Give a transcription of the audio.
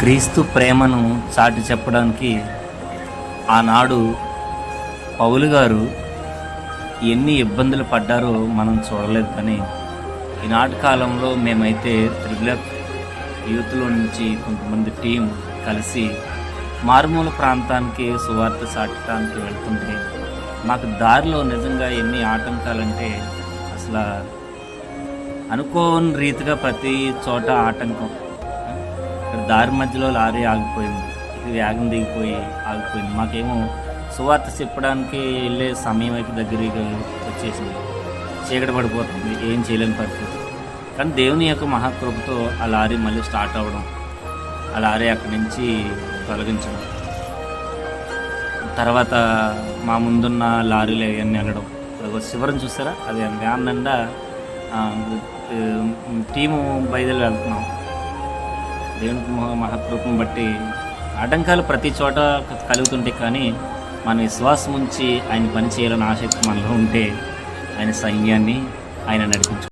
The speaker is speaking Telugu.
క్రీస్తు ప్రేమను చాటి చెప్పడానికి ఆనాడు పౌలు గారు ఎన్ని ఇబ్బందులు పడ్డారో మనం చూడలేదు కానీ ఈనాటి కాలంలో మేమైతే త్రిబుల యూత్లో నుంచి కొంతమంది టీం కలిసి మారుమూల ప్రాంతానికి సువార్త చాటడానికి వెళ్తుంటే మాకు దారిలో నిజంగా ఎన్ని ఆటంకాలంటే అసలు అనుకోని రీతిగా ప్రతి చోట ఆటంకం. ఇక్కడ దారి మధ్యలో లారీ ఆగిపోయింది ఇది వేగం దిగిపోయి ఆగిపోయింది. మాకేమో సువార్త చెప్పడానికి వెళ్ళే సమయం అయితే దగ్గరికి వచ్చేసింది. చీకటి పడిపోతుంది. ఏం చేయలేని పరిస్థితి. కానీ దేవుని యొక్క మహాకృపతో ఆ లారీ మళ్ళీ స్టార్ట్ అవ్వడం ఆ లారీ అక్కడి నుంచి తొలగించడం. తర్వాత మా ముందున్న లారీలు అవన్నీ వెళ్ళడం. అదిగో శివరం చూసారా? అది వ్యాన్ నిండా టీము బయలుదేరి వెళ్తున్నాం. దేవునికి మహా బట్టి ఆటంకాలు ప్రతి చోట కలుగుతుంటాయి కానీ మన విశ్వాసం ఉంచి ఆయన పని చేయాలని ఆసక్తి మనలో ఉంటే ఆయన సైన్యాన్ని ఆయన నడిపించు